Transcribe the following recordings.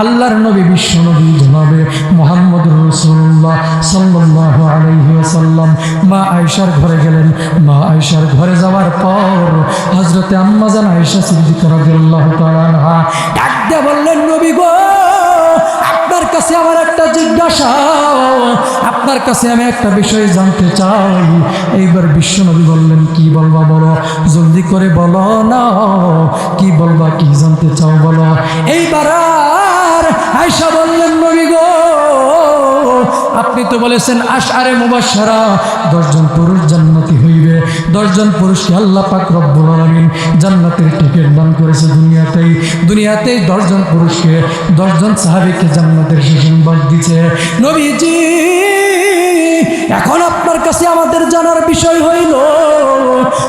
আল্লাহর নবী, বিশ্ব নবী জনাবে মোহাম্মদ রসুল্লাহ সাল্লাহ আলহিহাসাল্লাম মা আয়সার ঘরে গেলেন। মা আয়সার ঘরে যাওয়ার পর হজরতে আম্মাজান আয়সা সিদ্দিক রাজিয়াল্লাহ তাআলা ডাক বললেন, নবী গো আপনার কাছে আমার একটা জিজ্ঞাসা। আপনার কাছে আমি একটা বিষয় জানতে চাই। এইবার বিশ্বনবী বললেন, কি বলবা বলো? জলদি করে বলো না। কি বলবা, কি জানতে চাও বলো? এইবার আর আয়সা বললেন, নবী গো আপনি তো বলেছেন আশারে মুবাসারা দশজন পুরুষ জান্নাতি হইবে। দশজন পুরুষকে আল্লাহ পাক রব্বুল আলমিন জান্নাতের টিকিট দান করেছে দুনিয়াতেই। দুনিয়াতেই দশজন পুরুষকে, দশজন সাহাবিকে জান্নাতের সুসংবাদ দিছে নবীজি এখন আপনার কাছে আমাদের জানার বিষয় হইল,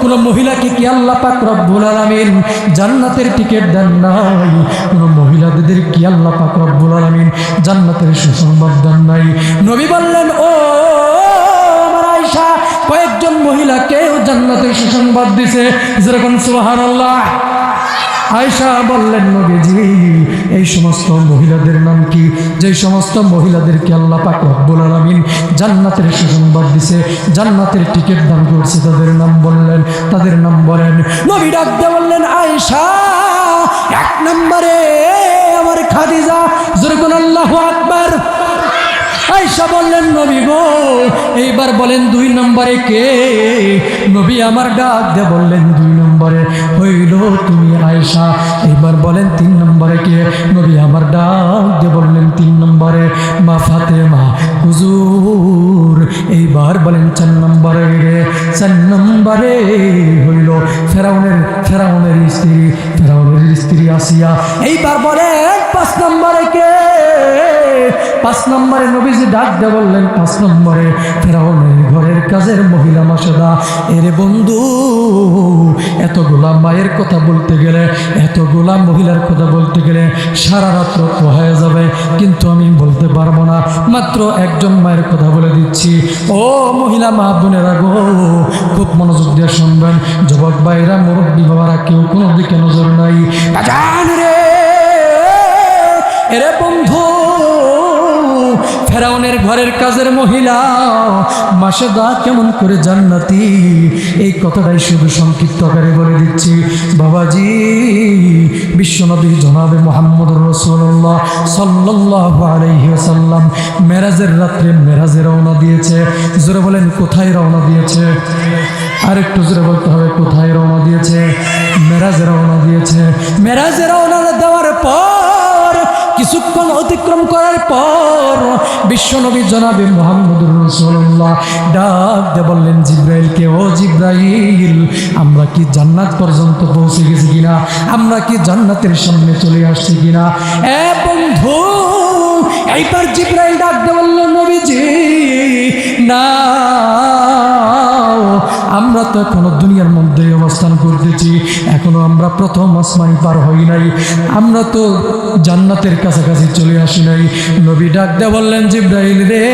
কোন মহিলাকে কি আল্লাহ পাক রব্বুল আলামিন জান্নাতের টিকিট দেন নাই? কোন মহিলাদের কি আল্লাহ পাক রব্বুল আলামিন জান্নাতের সুসংবাদ দেন নাই? নবী বললেন, ও কয়েকজন মহিলাকেও জান্নাতের সুসংবাদ দিছে। যেরকম সুবহানাল্লাহ। আয়সা বললেন, নবীজি, এই সমস্ত মহিলাদের নাম কি? যে সমস্ত মহিলাদেরকে আল্লাহ পাক রব্বুল আলামিন জান্নাতের সুসংবাদ দিছে, জান্নাতের টিকিট দান করছে, তাদের নাম বললেন, তাদের নাম বলেন, নবী ডাক দিয়ে বললেন আয়সা এক নম্বরে আমার খাদিজা জোরকুল আল্লাহু আকবার। আয়সা বললেন, নবী গো, এইবার বলেন দুই নম্বরে কে? নবী আমার ডাক দে বললেন, দুই নম্বরে হইল তুমি আয়সা। এইবার বলেন, তিন নম্বরে কে? নবী আমার ডাক দে বললেন, তিন নম্বরে মা ফাতে মা হুজুর, এইবার বলেন, চার নম্বরে রে? চার নম্বরে হইল ফেরাউনের ফেরাউনের স্ত্রী ফেরাউনের স্ত্রী আসিয়া। এইবার বলেন, পাঁচ নম্বরে কে? পাঁচ নম্বরে নবীজি ডাক দিয়ে বললেন, পাঁচ নম্বরে ফেরাউনের ঘরের কাজের মহিলা মাসেদা, এরে বন্ধু এতগুলা মায়ের কথা বলতে গেলে, এত গোলাম মহিলার কথা বলতে গেলে সারা রাত্র হয়ে যাবে, কিন্তু আমি বলতে পারব না। মাত্র একজন মায়ের কথা বলে দিচ্ছি। ও মহিলা মা বোনেরা গো, খুব মনোযোগ দিয়ে শুনবেন। যুবক ভাইরা, মুরব্বী বাবারা, কেউ কোনো দিকে নজর নাই। রে! এরে বন্ধু, ফেরাউনের ঘরের কাজের মহিলা মাসেদা কেমন করে জান্নাতি? এই কথাটাই শুধু সংক্ষিপ্ত আকারে বলে দিচ্ছি। বাবাজি, বিশ্বনবী জনাবে মোহাম্মদ রসুল্লাহ সাল্লাহ আলহিহাসাল্লাম মেরাজের রাত্রে মেরাজে রওনা দিয়েছে। জোরে বলেন, কোথায় রওনা দিয়েছে? আরেকটু জোরে বলতে হবে, কোথায় রওনা দিয়েছে? মেরাজে রওনা দিয়েছে। মেরাজে রওনা দেওয়ার পর কিছুক্ষণ অতিক্রম করার পর বিশ্বনবী জনাবে মোহাম্মদ রসুল্লাহ ডাক দে বললেন জিব্রাইলকে ও জিব্রাইল, আমরা কি জান্নাত পর্যন্ত পৌঁছে গেছি কিনা? আমরা কি জান্নাতের সামনে চলে আসছি কিনা? এ বন্ধু, এইবার জিব্রাইল ডাক দে আমরা তো এখনও দুনিয়ার মধ্যে অবস্থান করতেছি। এখনও আমরা প্রথম আসমানি পার হই নাই। আমরা তো জান্নাতের কাছাকাছি চলে আসি নাই। নবী ডাক বললেন, জিব্রাইল রে,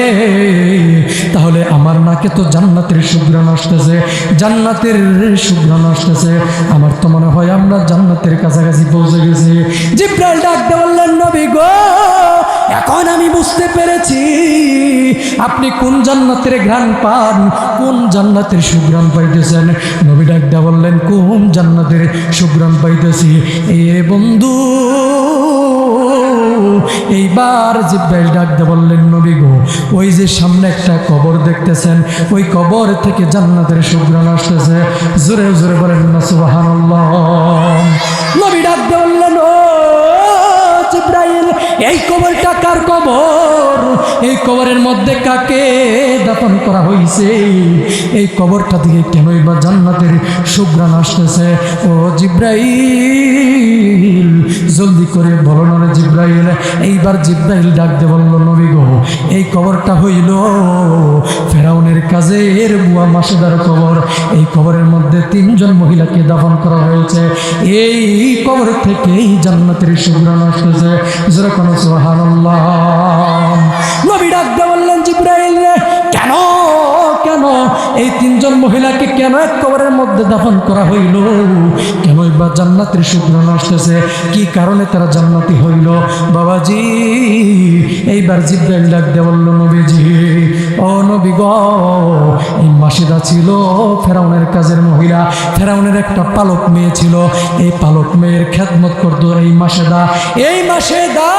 তাহলে আমার নাকে তো জান্নাতের সুগ্রাণ আসতেছে। জান্নাতের সুগ্রাণ আসতেছে। আমার তো মনে হয় আমরা জান্নাতের কাছাকাছি পৌঁছে গেছি। জিব্রাইল ডাক বললেন, নবী গো, এখন আমি বুঝতে পেরেছি, আপনি কোন জান্নাতের ঘ্রাণ পান, কোন জান্নাতের সুগ্রাণ পাইতেছেন। নবী ডাকদা বললেন, কোন জান্নাতের সুগ্রাণ পাইতেছি? এ বন্ধু, এইবার জিব্রাইল ডাকতে বললেন, নবী গো, ওই যে সামনে একটা কবর দেখতেছেন, ওই কবর থেকে জান্নাতের সুগ্রাণ আসতেছে। জোরে জোরে বলেন না, সুবহানাল্লাহ। নবী ডাকতে বললেন এই কবরটা কার কবর? এই কবরের মধ্যে কাকে দাফন করা হয়েছে এই কবরটা থেকে কেনই বা জান্নাতের সুগ্রাণ আসতেছে? ও জিব্রাইল, জলদি করে বলো না জিব্রাইল। এইবার জিব্রাইল ডাক দে বলল, নবী গো, এই কবরটা হইল ফেরাউনের কাজের বুয়া মাসেদার কবর। এই কবরের মধ্যে তিনজন মহিলাকে দাফন করা হয়েছে। এই কবর থেকেই জান্নাতের সুগ্রাণ আসতেছে। যেরকম নবী ডাক বললেন, জিব্রাইল কেন কেন? এই তিনজন মহিলাকে কেন এক কবরের মধ্যে দাফন করা হইল? কেন জান্নাতের শুক্রান আসতেছে। কি কারণে তারা জান্নাতি হইল? বাবাজি, এইবার জিব্রাইল ডাক দিয়ে বলল, নবীজি, ও নবী গো, এই মাসিদা ছিল ফেরাউনের কাজের মহিলা। ফেরাউনের একটা পালক মেয়ে ছিল। এই পালক মেয়ের খেদমত করতো এই মাসেদা। এই মাসেদা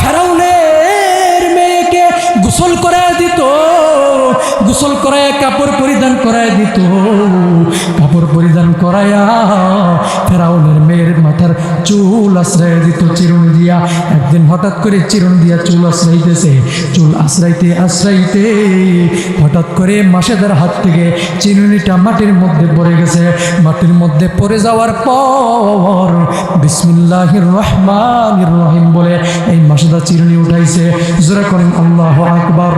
ফেরাউনের মেয়েকে গোসল করে দিত। গোসল করায়, কাপড় পরিধান করায় দিত। কাপড় পরিধান করায়া ফেরাউনের মেয়ের মাথার চুল আশ্রয় দিত, চিরুন দিয়া। একদিন হঠাৎ করে চিরুন দিয়া চুল আশ্রাইতেছে চুল আশ্রাইতে আশ্রাইতে হঠাৎ করে মাসেদার হাত থেকে চিরুনিটা মাটির মধ্যে পড়ে গেছে। মাটির মধ্যে পড়ে যাওয়ার পর বিসমিল্লাহির রহমানির রহিম বলে এই মাসেদা চিরুনি উঠাইছে। জোরে করেন আল্লাহ আকবার।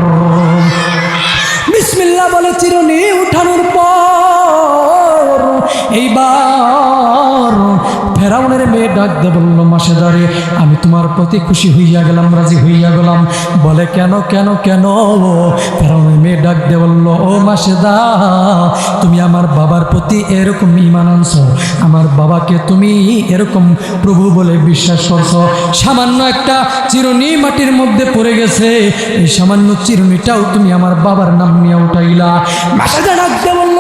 বিসমিল্লাহ বলে চিরুনি উঠানোর পর এইবার দে বলল মাসেদারে আমি তোমার প্রতি খুশি হইয়া গেলাম, রাজি হইয়া গেলাম। বলে, কেন কেন কেন? মেয়ে বলল, ও তুমি আমার বাবার প্রতি এরকম ইমান আনছো। আমার বাবাকে তুমি এরকম প্রভু বলে বিশ্বাস করছ। সামান্য একটা চিরুনি মাটির মধ্যে পড়ে গেছে। এই সামান্য চিরুনিটাও তুমি আমার বাবার নাম নিয়ে উঠাইলা। ডাক দে বলল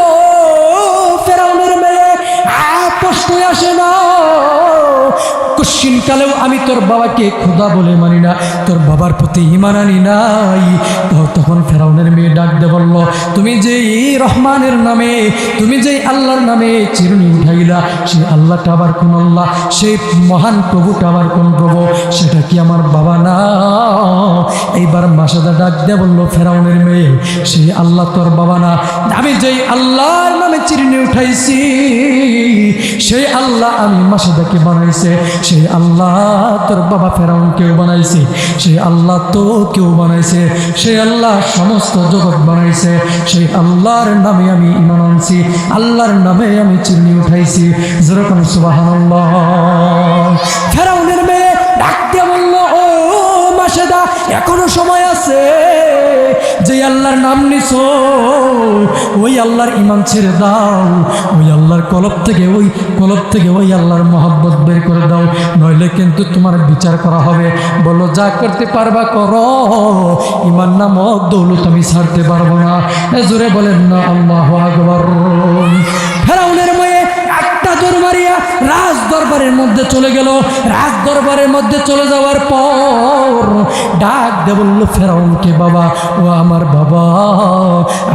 ফেরাউনের মেয়ে, আর আসে না। কশ্চিন আমি তোর বাবাকে খোদা বলে মানি না। তোর বাবার প্রতি ইমান আনি নাই। তখন ফেরাউনের মেয়ে ডাক দে বলল তুমি যেই রহমানের নামে, তুমি যেই আল্লাহর নামে চিরুনি উঠাইলা সেই আল্লাহটা আবার কোন আল্লাহ? সেই মহান প্রভুটা আবার কোন প্রভু? সেটা কি আমার বাবা না? এইবার মাসাদা ডাক দে বলল, ফেরাউনের মেয়ে সেই আল্লাহ তোর বাবা না। আমি যেই আল্লাহর নামে চিরুনি উঠাইছি, সেই আল্লাহ আমি মাসাদাকে বানাইছে, সেই আল্লাহ তোর বাবা ফেরাউন কেউ বানাইছে, সেই আল্লাহ তো কেউ বানাইছে, সেই আল্লাহ সমস্ত জগৎ বানাইছে সেই আল্লাহর নামে আমি ইমান আনছি, আল্লাহর নামে আমি চিনি উঠাইছি। যেরকম মেয়ে ডাকতে বলল, ও মাসেদা, এখনও সময় আছে? আল্লাহর নাম নিছো, ওই আল্লাহর ইমান ছেড়ে দাও, ওই আল্লাহর কলব থেকে, ওই কলব থেকে ওই আল্লাহর মহব্বত বের করে দাও, নইলে কিন্তু তোমার বিচার করা হবে। বলো, যা করতে পারবা করো, ইমান নামক দৌলত আমি ছাড়তে পারব না। জোরে বলেন না, আল্লাহ আকবর। ফেরাউনের মেয়ে দরবারের মধ্যে চলে গেল। রাজ দরবারের মধ্যে চলে যাওয়ার পর ডাক দে বলল, ফেরাউনকে বাবা, ও আমার বাবা,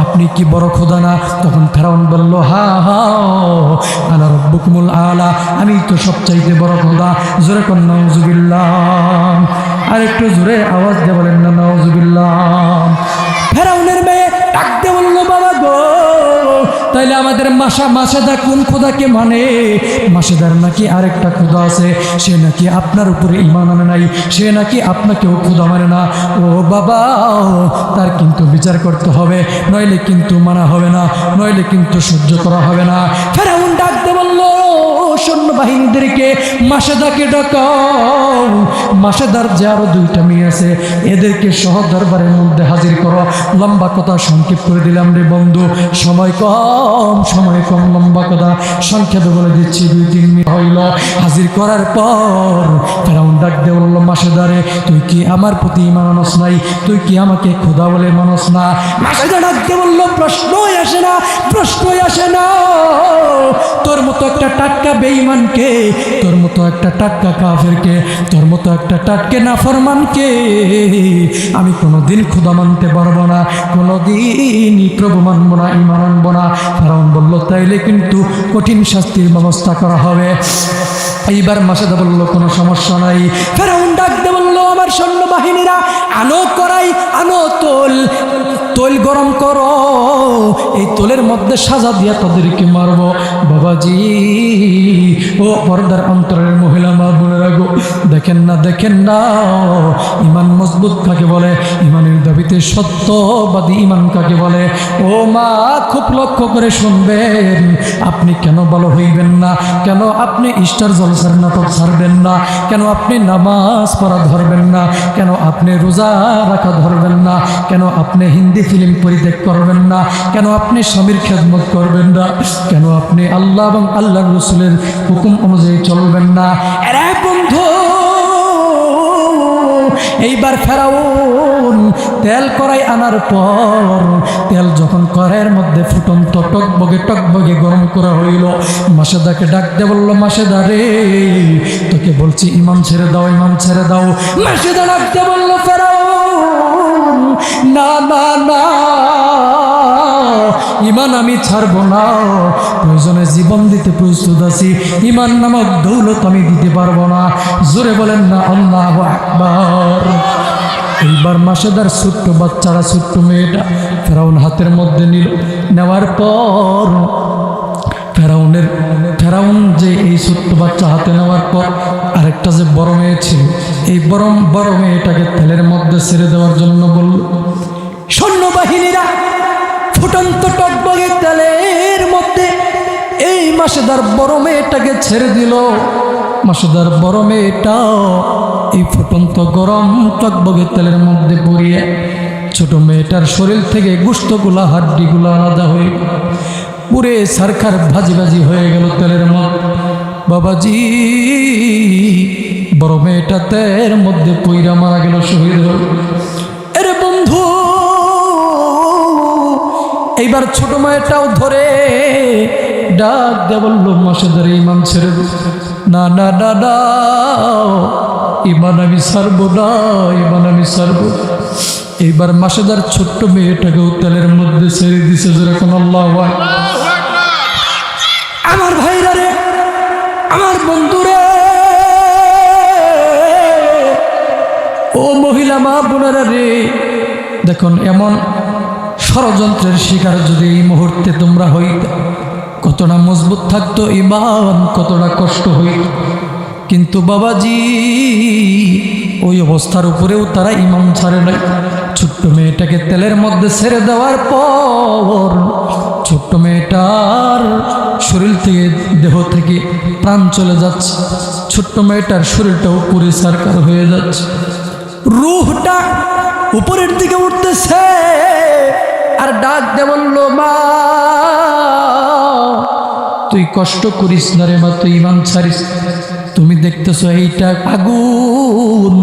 আপনি কি বড় খোদা না? তখন ফেরাউন বলল, হা হা, আনা রব্বুকুমুল আলা, আমি তো সবচাইতে বড় খোদা। জোরে কর নজুবিল্লাহ আর একটু জোরে আওয়াজ দিয়ে বলেন না নজুবিল্লাহ ফেরাউনের মেয়ে ডাক দে বলল, বাবা গো তাইলে আমাদের মাসা, মাসাদা কোন খোদাকে মানে? মাসেদার নাকি আরেকটা খোদা আছে, সে নাকি আপনার উপরে ইমান আনে নাই, সে নাকি আপনাকেও খোদা মানে না। ও বাবা, তার কিন্তু বিচার করতে হবে, নইলে কিন্তু মানা হবে না, নইলে কিন্তু সহ্য করা হবে না। সৈন্য বাহিনীদেরকে মাসেদাকে ডাকাও মাসেদার যে আরও দুইটা মেয়ে আছে, এদেরকে সহ দরবারের মধ্যে হাজির করো। লম্বা কথা সংক্ষেপ করে দিলাম রে বন্ধু। সময় কম সময় কম, লম্বা কথা সংক্ষেপে বলে দিচ্ছি, দুই, তিন মিনিট হইল। হাজির করার পর ফেরাউন ডাক দে বলল, মাসেদারে, তুই কি আমার প্রতি মানুষ নাই? তুই কি আমাকে খোদা বলে মানুষ না? মাসেদা ডাক দে বলল, প্রশ্নই আসে না, প্রশ্নই আসে না। তোর মতো একটা টাটকা বেঈমানকে তোর মতো একটা টাটকা কাফেরকে, তোর মতো একটা টাটকে নাফরমানকে আমি কোনোদিন ক্ষুদা মানতে পারব না, কোনোদিনই প্রভু মানবো না ইমান আনব না। কারণ বলল, তাইলে কিন্তু কঠিন শাস্তির ব্যবস্থা করা হবে। এইবার মাসেদা বলল, কোনো সমস্যা নাই। ফেরাউন ডাকতে বলল, আমার সৈন্যবাহিনীরা, আলো করাই আনো তোল তোল গরম করো। তোলের মধ্যে সাজা দিয়া তাদেরকে মারব। বাবাজি ও পর্দার অন্তরের মহিলা মা বোনেরা গো। দেখেন না দেখেন না। ইমান মজবুত কাকে বলে? ইমানের দাবিতে সত্যবাদী ইমান কাকে বলে? ও মা, খুব লক্ষ্য করে শুনবেন। আপনি কেন ভালো হইবেন না? কেন আপনি ইস্টার জলসার নাটক ছাড়বেন না? কেন আপনি নামাজ পড়া ধরবেন না? কেন আপনি রোজা রাখা ধরবেন না? কেন আপনি হিন্দি ফিল্ম পরিত্যাগ করবেন না? কেন আপনি স্বামীর খেদমত করবেন না? কেন আপনি আল্লাহ এবং আল্লাহ রসুলের হুকুম অনুযায়ী চলবেন না? বন্ধু, এইবার ফেরাউন তেল করাই আনার পর, তেল যখন কড়াইয়ের মধ্যে ফুটন ফুটন্ত টকবগে টকবগে গরম করা হইল, মাসেদাকে ডাক দে বলল, মাসেদা রে, তোকে বলছি ইমাম ছেড়ে দাও ইমাম ছেড়ে দাও। মাসেদা ডাক দে বলল, ফেরাউন, না না না। ইমান আমি ছাড়বো না। প্রয়োজনে জীবন দিতে প্রস্তুত আছি। ইমান নামক দৌলত আমি দিতে পারব না। জোরে বলেন না, আল্লাহ আকবার। এইবার মাসেদার ছোট্ট বাচ্চারা, ছোট্ট মেয়েটা ফেরাউন হাতের মধ্যে নিল। নেওয়ার পর ফেরাউনের, ফেরাউন যে এই ছোট্ট বাচ্চা হাতে নেওয়ার পর আরেকটা যে বড় মেয়ে ছিল, এই বড় বড় মেয়েটাকে তেলের মধ্যে ছেড়ে দেওয়ার জন্য বলল, সৈন্যবাহিনীরা ফুটন্ত টকবগে তেলের মধ্যে এই মাসেদার বড় মেয়েটাকে ছেড়ে দিল। মাসেদার বড় মেয়েটা এই ফুটন্ত গরম টকবগে তেলের মধ্যে পড়িয়ে ছোট মেয়েটার শরীর থেকে গুস্তগুলা, হাড্ডিগুলো আলাদা হয়ে। পুরে সরকার ভাজি ভাজি হয়ে গেল তেলের মধ্যে। বাবাজি, বড় মেয়েটা তের মধ্যে পইরা মারা গেল শহীদ এইবার ছোট মায়েরটাও ধরে ডাক দে বলল মাসেদার ইমান ছেড়ে দে। না না না ইমান আমি সারবো না ইমান আমি সারবো এইবার মাসেদার ছোট্ট মেয়েটাকেও তেলের মধ্যে ছেড়ে দিছে যেরকম আল্লাহ আমার ভাইরা রে, আমার বন্ধুরে, ও মহিলা মা বোনেরা রে, দেখুন, এমন ষড়যন্ত্রের শিকার যদি এই মুহূর্তে তোমরা হইতে, কতটা মজবুত থাকতো ইমান, কতটা কষ্ট হইত। কিন্তু বাবাজি, ওই অবস্থার উপরেও তারা ইমাম ছাড়ে নাই। ছোট্ট মেয়েটাকে তেলের মধ্যে ছেড়ে দেওয়ার পর ছোট্ট মেয়েটার শরীর থেকে, দেহ থেকে প্রাণ চলে যাচ্ছে। ছোট্ট মেয়েটার শরীরটাও পুরে সারকার হয়ে যাচ্ছে। রুহটা উপরের দিকে উঠতেছে। আর ডাক দে বলল মা, তুই কষ্ট করিস না রে মা, তুই ইমান ছাড়িস। তুমি দেখতেছো এইটা আগুন,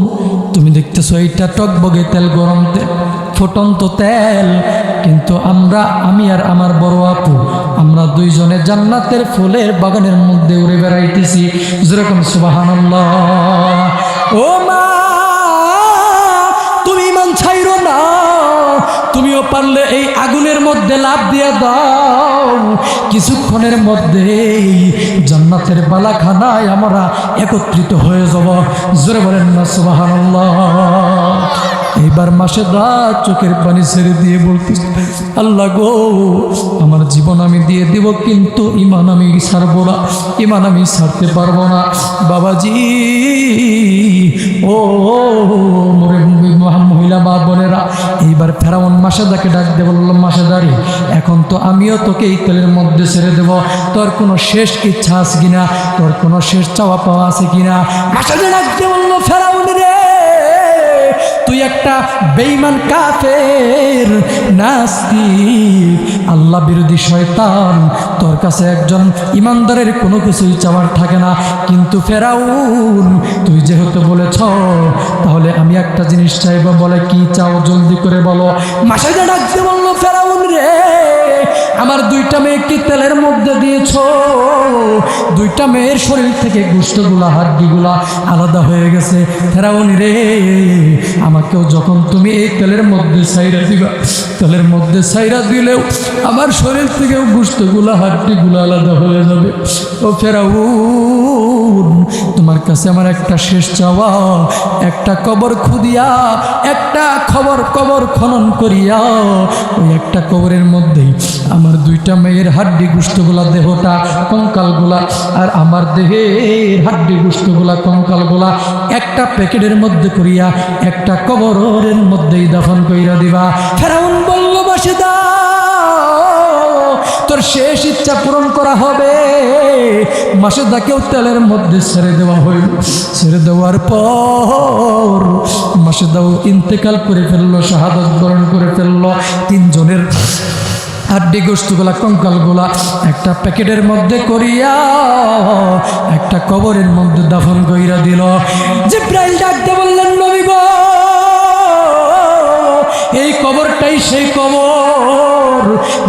তুমি দেখতেছো এইটা টকবগে তেল, গরম তেল ফুটন্ত তেল। কিন্তু আমরা, আমি আর আমার বড় আপু, আমরা দুইজনে জান্নাতের ফুলের বাগানের মধ্যে উড়ে বেড়াইতেছি। যেরকম সুবাহান ও পারলে এই আগুনের মধ্যে লাভ দিয়ে দাও। কিছুক্ষণের মধ্যেই জান্নাতের বালাখানায় আমরা একত্রিত হয়ে যাব। জোরে বলেন না, সুবহানাল্লাহ। এইবার মাসে দা চোখের পানি ছেড়ে দিয়ে বলতে আল্লাহ গো, আমার জীবন আমি দিয়ে দিব, কিন্তু ইমান আমি ছাড়বো না ইমান আমি ছাড়তে পারব না। বাবাজি, ও মহিলা মা বোনেরা, এইবার ফেরাউন মাসেদাকে ডাক দে বলল, মাসেদারি, এখন তো আমিও তোকে এই তেলের মধ্যে ছেড়ে দেব। তোর কোনো শেষ ইচ্ছা আছে কিনা? তোর কোনো শেষ চাওয়া পাওয়া আছে কিনা? মাসেদা ডাক দে বলল, ফেরাউন তুই একটা বেইমান কাফের নাস্তি আল্লাহ বিরোধী শয়তান, তোর কাছে একজন ইমানদারের কোনো কিছুই চাওয়ার থাকে না। কিন্তু ফেরাউন, তুই যেহেতু বলেছ, তাহলে আমি একটা জিনিস চাইব, বলে কি চাও জলদি করে বলো। মাসাইদা ডাকতে বলল, ফেরাউন রে! আমার দুইটা মেয়েকে তেলের মধ্যে দিয়েছ। দুইটা মেয়ের শরীর থেকে গোষ্ঠগুলা, হাড্ডিগুলা আলাদা হয়ে গেছে। ফেরাউন রে, আমাকেও যখন তুমি এই তেলের মধ্যে সাইরা দিবা, তেলের মধ্যে সাইরা দিলেও আমার শরীর থেকেও গোষ্ঠগুলা, হাড্ডিগুলা আলাদা হয়ে যাবে। ও ফেরাউন, তোমার কাছে আমার একটা শেষ চাওয়া, একটা কবর খুদিয়া, একটা খবর কবর খনন করিয়া, ওই একটা কবরের মধ্যেই আমার দুইটা মেয়ের হাড্ডি গুস্তগুলা দেহটা কঙ্কালগুলা, আর আমার দেহের হাড্ডি গুস্তগুলা কঙ্কালগুলা একটা প্যাকেটের মধ্যে করিয়া, একটা কবরের মধ্যেই দাফন কইরা দিবা। ফেরাউন বলল তোর শেষ ইচ্ছা পূরণ করা হবে। মাসেদাকেও তেলের মধ্যে ছেড়ে দেওয়া হইল। ছেড়ে দেওয়ার পর মাসেদাও ইন্তেকাল করে ফেলল, শাহাদত বরণ করে ফেলল। তিনজনের হাড্ডি গোস্তগুলা কঙ্কালগুলা একটা প্যাকেটের মধ্যে করিয়া একটা কবরের মধ্যে দাফন কইরা দিল। যে জিব্রাইল ডাকতে বললেন, নবী গো, এই কবরটাই সেই কবর।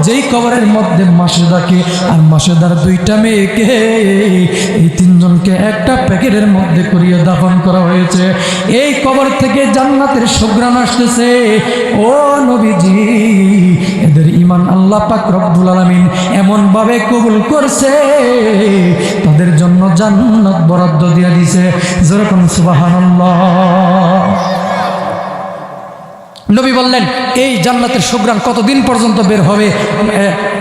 যেই কবরের মধ্যে মাসেদাকে আর মাসেদার দুইটা মেয়েকে, এই তিনজনকে একটা প্যাকেটের মধ্যে করিয়ে দাফন করা হয়েছে। এই কবর থেকে জান্নাতের সুগ্রাম আসতেছে। ও নবীজি আল্লাহ আলমিন এমনভাবে কবুল করছে, তাদের জন্য জান্নাত বরাদ্দ দিয়ে দিছে। যেরকম সুবাহান্লাহ নবী বললেন, এই জান্নাতের সুগ্রাম কতদিন পর্যন্ত বের হবে?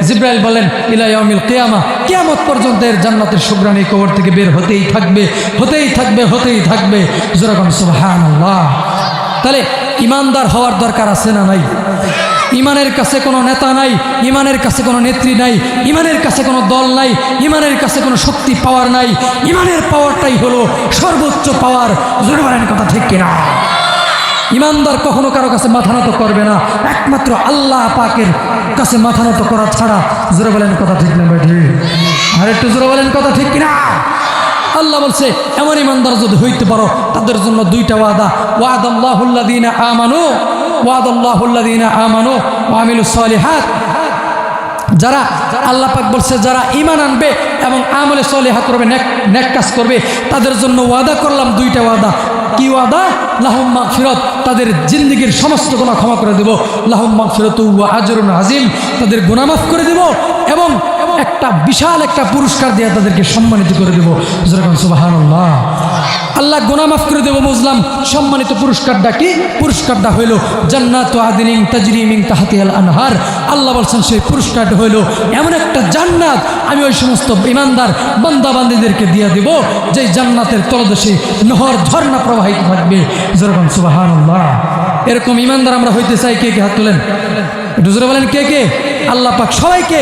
জিব্রাইল বলেন ইলাইয়ামিল কেয়ামা। কেয়ামত পর্যন্ত এর জান্নাতের সুগ্রাম এই কবর থেকে বের হতেই থাকবে হতেই থাকবে হতেই থাকবে। যেরকম সুবাহান তাহলে ইমানদার হওয়ার দরকার আছে না নাই? ইমানের কাছে কোনো নেতা নাই, ইমানের কাছে কোনো নেত্রী নাই, ইমানের কাছে কোনো দল নাই, ইমানের কাছে কোনো শক্তি পাওয়ার নাই। ইমানের পাওয়ারটাই হলো সর্বোচ্চ পাওয়ার। জোরে কথা ঠিক কিনা? ইমানদার কখনো কারও কাছে মাথা নত করবে না। একমাত্র আল্লাহ পাকের কাছে মাথা নত করা ছাড়া। জোরে বলেন কথা ঠিক না বেঠি আর একটু জোরে বলেন কথা ঠিক কিনা? আল্লাহ বলছে, এমন ইমানদার যদি হইতে পারো, তাদের জন্য দুইটা ওয়াদা। ওয়াদ আল্লাহুল্লাদিনা আমানু যারা আল্লাহ পাক বলছে, যারা ইমান আনবে এবং আমলে সলেহা করবে, নেক কাজ করবে, তাদের জন্য ওয়াদা করলাম দুইটা ওয়াদা। কি ওয়াদা? লাহুম্মা ফিরত তাদের জিন্দগির সমস্ত গুণা ক্ষমা করে দেব। লাহুম্মা ফিরত আজরুন আজিম, তাদের গুণা মাফ করে দেব এবং একটা বিশাল একটা পুরস্কার দিয়ে তাদেরকে সম্মানিত করে দেবো। যেরকম সুবাহান্লাহ আল্লাহ গোনা মাফ করে দেবো বুঝলাম। সম্মানিত পুরস্কারটা কি? পুরস্কারটা হইল জান্নাত আদিনিং তাজরিমিং তাহাতিয়াল আনহার। আল্লাহ বলছেন, সেই পুরস্কারটা হইল এমন একটা জান্নাত। আমি ওই সমস্ত ইমানদার বান্দাবান্দিদেরকে দিয়ে দেব যে জান্নাতের তলদেশে নহর, ঝর্ণা প্রবাহিত থাকবে। যেরকম সুবাহান এরকম ইমানদার আমরা হইতে চাই, কে কে হাত তোলেন? একটু বলেন, কে কে? আল্লাহ পাক সবাইকে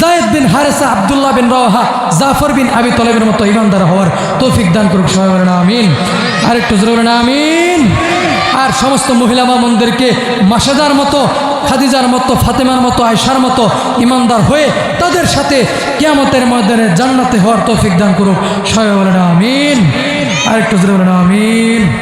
জায়েদ বিন হারেসা আবদুল্লাহ বিন রওহা জাফর বিন আবি তলেবের মতো ইমানদার হওয়ার তৌফিক দান করুক, সবাই আমিন। আর একটু আমিন। আর সমস্ত মহিলা মামনদেরকে মাসাদার মতো, খাদিজার মতো, ফাতেমার মতো আয়সার মতো ইমানদার হয়ে তাদের সাথে কিয়ামতের ময়দানে জান্নাতে হওয়ার তৌফিক দান করুক, সবাই বলেন আমিন। আর একটু আমিন।